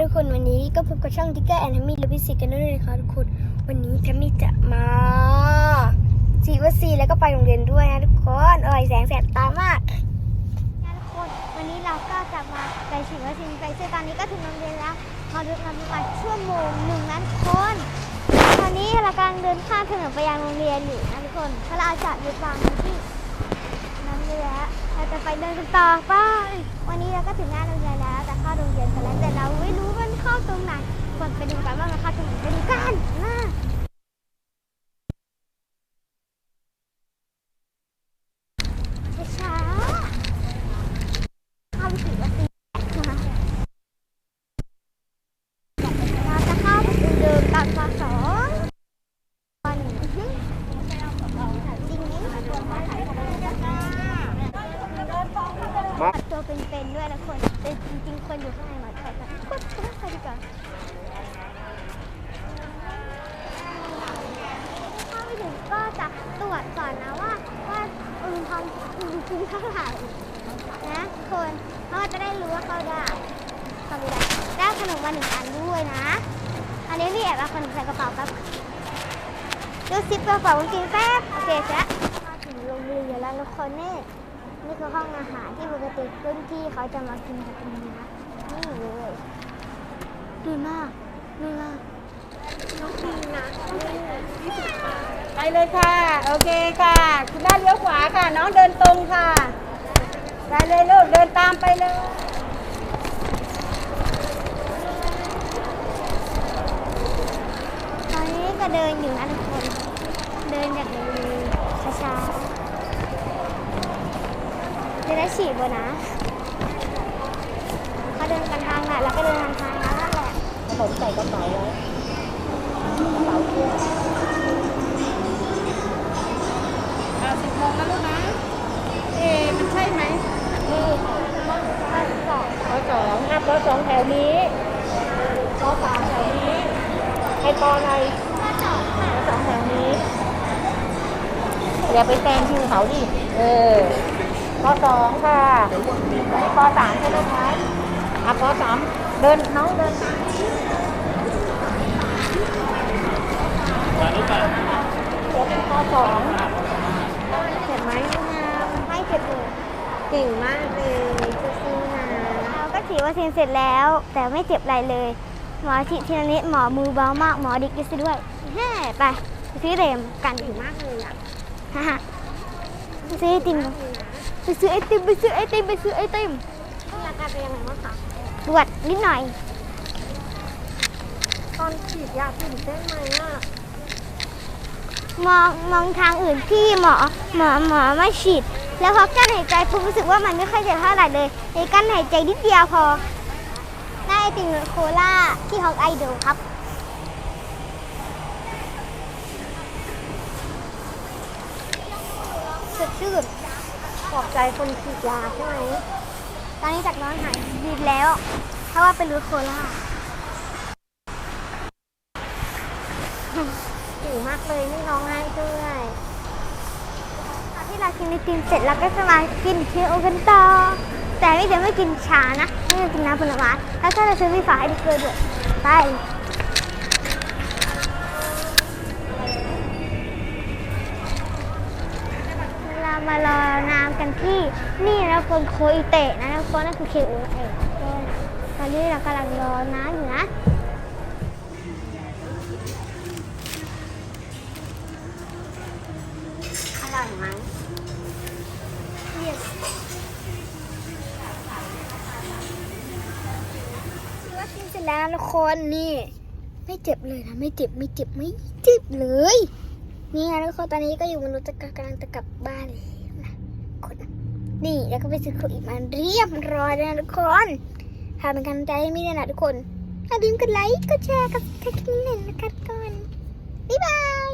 ทุกคนวันนี้ก็พบกับช่องทิกเกอร์แอนด์ทมิลบิสิกันด้วยนะคะทุกคน วันนี้ทมิจะมาสีวัสีแล้วก็ไปโรงเรียนด้วยนะทุกคนอร่อยแสงแสบตามากนะทุกคนวันนี้เราก็จะมาไปฉีดวัคซีนไปซึ่งตอนนี้ก็ถึงโรงเรียนแล้วมาดูกันประมาณชั่วโมงหนึ่งนะทุกคน ตอนนี้เรากำลังเดินข้ามถนนไปยังโรงเรียนอยู่นะทุกคนเพราะเราจะหยุดวางที่ เลยฮะเราจะไปเดินกันต่อไปวันนี้เราก็ถึงหน้าโรงเรียนแล้วแต่เข้าโรงเรียนกันแล้วแต่เราไม่รู้มันเข้าตรงไหนก่อนไปดูกันว่ามันเข้าตรงไหนไปดูกันมาช้าๆเข้าไปถึงวัดตีนะคะเราจะเข้าไปเดินตามปสองตอนนี้ งนี้ตัวเป็นๆด้วยนะคนแต่จริงๆ คนอยู่ข้างในมาถ่ายกันก็ช่วยใคดีกว่าเข้าไปถึงก็จะตรวจก่อนนะว่าว่าอุณหภูมิอุณหภูมิเท่าไหร่นะคนเพราะว่าจะได้รู้ว่าเขาได้เขาได้ได้ขนมมาหนึ่งอันด้วยนะ อันนี้พี่แอบเอาขนมใส่กระเป๋าแป๊บดูซิปกระเป๋ากางเกงแป๊บโอเคเสร็จแล้วมาถึงโรงเรียนแล้วทุกคนนี่ นี่คือห้องอาหารที่ปกติรุ่นพี่เขาจะมากินกันตรงนี้นะนี่เลยดูมากดูมากน้องพีนะไปเลยค่ะ โอเคค่ะ คุณด้านเลี้ยวขวาค่ะ น้องเดินตรงค่ะ ไปเลยลูกเดินตามไปเลยตอนนี้ก็เดินอยู่นะทุกคน เดินอย่างเร็วๆช้า ๆจะได้ฉีดบนะเขาเดินกันทางไหนแล้วก็เดินทางทางนั้นนั่นแหละผมใส่กระเป๋าไว้กระเป๋าเสื้อเอาสิบโมงแล้วลูกนะ เอ๊ะมันใช่ไหมนี่ค่ะสองปสองอะปสองแถวนี้ปสามแถวนี้ใครปอะไรสองค่ะปสองแถวนี้ อย่าไปแซงคิวเขาดิ เออ ปสองค่ะนี่ปสามใช่ไหมคะอะปสามเดินน้องเดินตามเดี๋ยวเป็นปสองเห็นไหมงามไม่เจ็บเลยเก่งมากเลยสู้ๆนะเราก็ฉีดวัคซีนเสร็จแล้ว แต่ไม่เจ็บอะไรเลย หมอฉีดทีละนิดหมอมือเบามากหมอดิกซะด้วยแฮ่ไปไปซื้อเรมกันเก่งมากเลยอะฮ่าฮ่าซื้อไอติม ไปซื้อไอติมไปซื้อไอติมไปซื้อไอติมอาการเป็นยังไงบ้างคะปวดนิดหน่อย ตอนฉีดยาตื่นเต้นไหมอะมองมองทางอื่นพี่หมอหมอหมอไม่ฉีด แล้วพอกั้นหายใจผมรู้สึกว่ามันไม่ค่อยเจ็บเท่าไหร่เลยเลยกั้นหายใจนิดเดียวพอได้ไอติมรสโคล่าที่ฮอกไอโดครับ สดชื่น ขอบใจคนฉีดยาใช่ไหม ตอนนี้จากน้องหายดีแล้ว เพราะว่าเป็นรสโคล่าเก่งมากเลยนี่น้องให้ด้วยตอนที่เรากินไอติมเสร็จเราก็จะมากินเคโอกันต่อ แต่ไม่จะไม่กินชานะ ไม่จะกินน้ำผลไม้แล้วก็จะซื้อมีฝาให้ดิเกอร์ด้วยไปามารอน้ำกันที่นี่นะคนโคอิเตะนะคนนั่นคือเคโอเองตอนนี้เรากำลังรอน้ำอยู่นะอร่อยไหม Yes วัคซีนเสร็จแล้วนะทุกคนนี่ ไม่เจ็บเลยนะ ไม่เจ็บไม่เจ็บไม่เจ็บเลย นี่นะทุกคนตอนนี้ก็อยู่บนรถจักำลังจะกลับบ้านแล้วนะคนนี่แล้วก็ไปซื้อของอีกมาเรียบร้อยแล้วนะทุกคนทำเป็นกำลังใจให้มีด้วยนะทุกคนอย่าลืมกดไลค์กดแชร์กับทักทิ้งหนึ่งนะคะทุกคนบ๊ายบาย